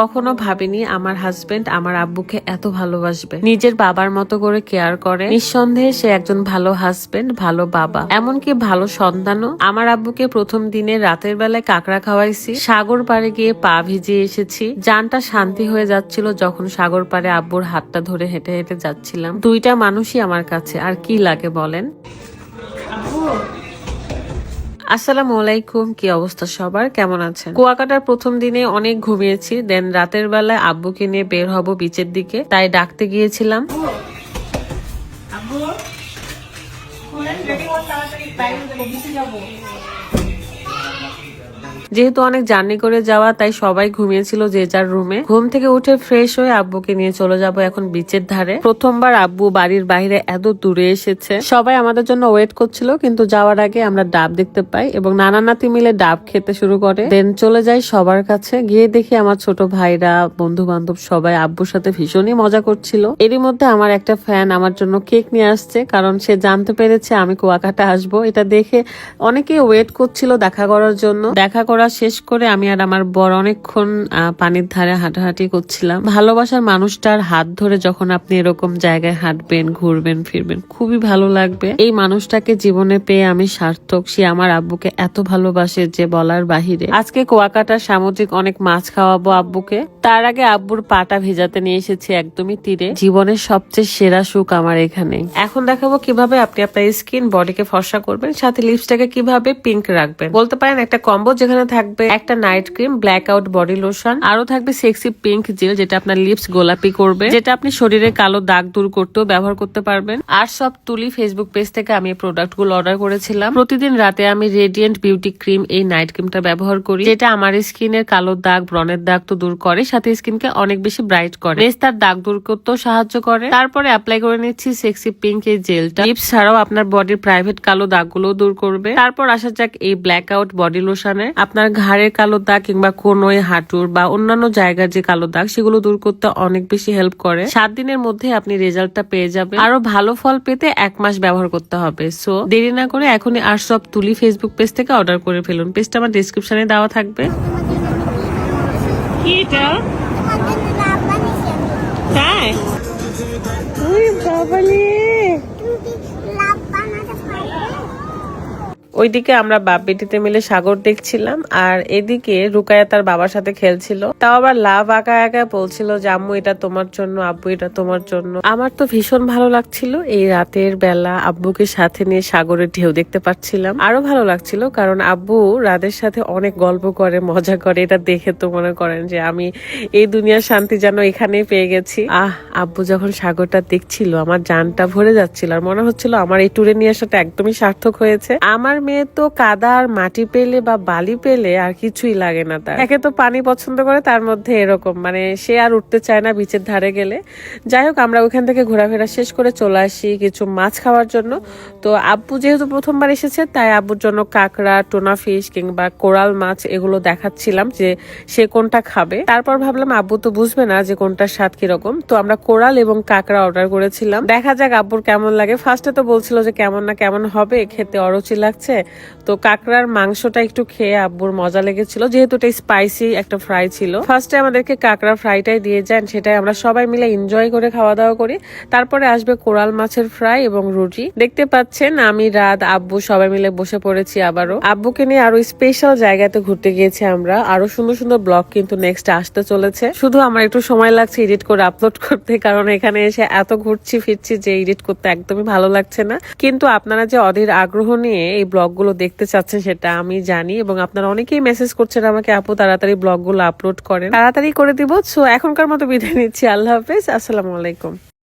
কখনো ভাবিনি আমার হাজবেন্ড আমার আব্বুকে এত ভালোবাসবে। নিজের বাবার মতো করে কেয়ার করে। নিঃসন্দেহে সে একজন ভালো হাজবেন্ড ভালো বাবা। এমনকি ভালো সন্তানও। আমার আব্বুকে প্রথম দিনে রাতের বেলায় কাকড়া খাওয়াইছি। সাগর পাড়ে গিয়ে পা ভিজিয়ে এসেছি। যানটা শান্তি হয়ে যাচ্ছিল যখন সাগর পাড়ে আব্বুর হাতটা ধরে হেঁটে হেঁটে যাচ্ছিলাম। দুইটা মানুষই আমার কাছে, আর কি লাগে বলেন? আসসালামু আলাইকুম কি অবস্থা সবার কেমন আছেন কুয়াকাটার প্রথম দিনে অনেক ঘুমিয়েছি দেন রাতের বেলায় আব্বুকে নিয়ে বের হব বিচের দিকে তাই ডাকতে গিয়েছিলাম যেহেতু অনেক জার্নি করে যাওয়া, তাই সবাই ঘুমিয়েছিল যে যার রুমে। ঘুম থেকে উঠে ফ্রেশ হয়ে আব্বুকে নিয়ে চলে যাব এখন বিচের ধারে। প্রথমবার আব্বু বাড়ির বাইরে এত দূরে এসেছে। সবাই আমাদের জন্য ওয়েট করছিল, কিন্তু যাওয়ার আগে আমরা ডাব দেখতে পাই এবং নানা নাতি মিলে ডাব খেতে শুরু করে। দেন চলে যাই সবার কাছে। গিয়ে দেখি আমার ছোট ভাইরা বন্ধু বান্ধব সবাই আব্বুর সাথে ভীষণই মজা করছিল। এরই মধ্যে আমার একটা ফ্যান আমার জন্য কেক নিয়ে আসছে, কারণ সে জানতে পেরেছে আমি কুয়াকাটা আসব। এটা দেখে অনেকেই ওয়েট করছিল দেখা করার জন্য। দেখা করা শেষ করে আমি আর আমার বর অনেকক্ষণ পানির ধারে হাঁটাহাঁটি করছিলাম। ভালোবাসার মানুষটার হাত ধরে যখন আপনি এরকম জায়গায় হাঁটবেন, ঘুরবেন, ফিরবেন, খুবই ভালো লাগবে। এই মানুষটাকে জীবনে পেয়ে আমি সার্থক। সে আমার আব্বুকে এত ভালোবাসে যে বলার বাহিরে। আজকে কুয়াকাটা সামুদ্রিক অনেক মাছ খাওয়াবো আব্বুকে। তার আগে আব্বুর পাটা ভেজাতে নিয়ে এসেছি একদমই তীরে। জীবনের সবচেয়ে সেরা সুখ আমার এখানে। এখন দেখাবো কীভাবে আপনি আপনার স্কিন বডিকে ফর্সা করবেন, সাথে লিপসটাকে কীভাবে পিঙ্ক রাখবেন। বলতে পারেন একটা কম্বো যেখানে থাকবে একটা night cream black out body lotion আরও থাকবে সেক্সি পিঙ্ক জেল যেটা আপনার লিপস গোলাপি করবে, যেটা আপনি শরীরে কালো দাগ দূর করতেও ব্যবহার করতে পারবেন। আর সব তুলি ফেসবুক পেজ থেকে আমি এই প্রোডাক্টগুলো অর্ডার করেছিলাম। প্রতিদিন রাতে আমি রেডিয়েন্ট বিউটি ক্রিম এই নাইট ক্রিমটা ব্যবহার করি, যেটা আমার স্কিনের কালো দাগ, ব্রণের দাগ তো দূর করে, সাথে স্কিনকে অনেক বেশি ব্রাইট করে। তার দাগ দূর করতেও সাহায্য করে। তারপরে অ্যাপ্লাই করে নিচ্ছি সেক্সি পিঙ্ক এই জেলটা লিপস ছাড়াও আপনার বডির প্রাইভেট কালো দাগগুলো দূর করবে। তারপর আসা যাক এই ব্ল্যাক আউট বডি লোশনে আপনার ঘাড়ের কালো দাগ কিংবা কোনোই হাঁটুর বা অন্যান্য জায়গার যে কালো দাগ সেগুলো দূর করতে অনেক বেশি হেল্প করে। সাত দিনের মধ্যে আপনি রেজাল্টটা পেয়ে যাবেন। আরও ভালো ফল পেতে এক মাস ব্যবহার করতে হবে। সো দেরি না করে এখনই আর সব তুলি ফেসবুক পেজ থেকে অর্ডার করে ফেলুন। পেজটা আমার ডিসক্রিপশনে দেওয়া থাকবে। কি এটা? তাই? বাবালে ওইদিকে আমরা বাপ বেটিতে মিলে সাগর দেখছিলাম, আর এদিকে রুকায়া তার বাবার সাথে খেলছিল। তাও আবার লাভ আঁকা একা বলছিল যে, আম্মু, এটা তোমার জন্য, আব্বু, এটা তোমার জন্য। আমার তো ভীষণ ভালো লাগছিল। এই রাতের বেলা আব্বুকে সাথে নিয়ে সাগরের ঢেউ দেখতে পাচ্ছিলাম। আরও ভালো লাগছিল, কারণ আব্বু রাদের সাথে অনেক গল্প করে, মজা করে। এটা দেখে তো মনে করেন যে, আমি এই দুনিয়ার শান্তি যেন এখানেই পেয়ে গেছি। আহ, আব্বু যখন সাগরটা দেখছিল, আমার জানটা ভরে যাচ্ছিল, আর মনে হচ্ছিল আমার এই ট্যুরে নিয়ে আসাটা একদমই সার্থক হয়েছে। আমার মেয়ে তো কাদা আর মাটি পেলে বা বালি পেলে আর কিছুই লাগে না তার। একে তো পানি পছন্দ করে, তার মধ্যে এরকম। মানে সে আর উঠতে চায় না বিচের ধারে গেলে। যাই হোক, আমরা ওখান থেকে ঘোরাফেরা শেষ করে চলে আসি কিছু মাছ খাওয়ার জন্য। তো আব্বু যেহেতু প্রথমবার এসেছে, তাই আব্বুর জন্য কাঁকড়া, টোনা ফিশ কিংবা কোরাল মাছ এগুলো দেখাচ্ছিলাম যে সে কোনটা খাবে। তারপর ভাবলাম আব্বু তো বুঝবে না যে কোনটার স্বাদ কীরকম। তো আমরা কোরাল এবং কাঁকড়া অর্ডার করেছিলাম। দেখা যাক আব্বুর কেমন লাগে। ফার্স্টে তো বলছিল যে কেমন না কেমন হবে, খেতে অরুচি লাগছে। তো কাঁকড়ার মাংসটা একটু খেয়ে আব্বুর মজা লেগেছিল। যেহেতু এটা স্পাইসি একটা ফ্রাই ছিল। ফার্স্টে আমাদেরকে কাঁকড়া ফ্রাইটাই দিয়ে যান, সেটাই আমরা সবাই মিলে এনজয় করে খাওয়া দাওয়া করি। তারপরে আসবে কোরাল মাছের ফ্রাই এবং রুটি। দেখতে পাচ্ছেন আমি, রাত, আব্বু সবাই মিলে বসে পড়েছি আবারও। আব্বুকে নিয়ে আরও স্পেশাল জায়গাতে ঘুরতে গিয়েছি আমরা। আরও সুন্দর সুন্দর ব্লগ কিন্তু নেক্সট আসতে চলেছে। শুধু আমার একটু সময় লাগছে এডিট করে আপলোড করতে, কারণ এখানে এসে এত ঘুরছি, ফিরছি যে এডিট করতে একদমই ভালো লাগছে না। কিন্তু আপনারা যে অধীর আগ্রহ নিয়ে এই ব্লগগুলো দেখতে চাচ্ছেন সেটা আমি জানি এবং আপনারা অনেকেই মেসেজ করছেন আমাকে, আপু, তাড়াতাড়ি ব্লগগুলো আপলোড করেন। তাড়াতাড়ি করে দিব। সো এখনকার মতো বিদায় নিচ্ছি। আল্লাহ হাফেজ। আসসালামু আলাইকুম।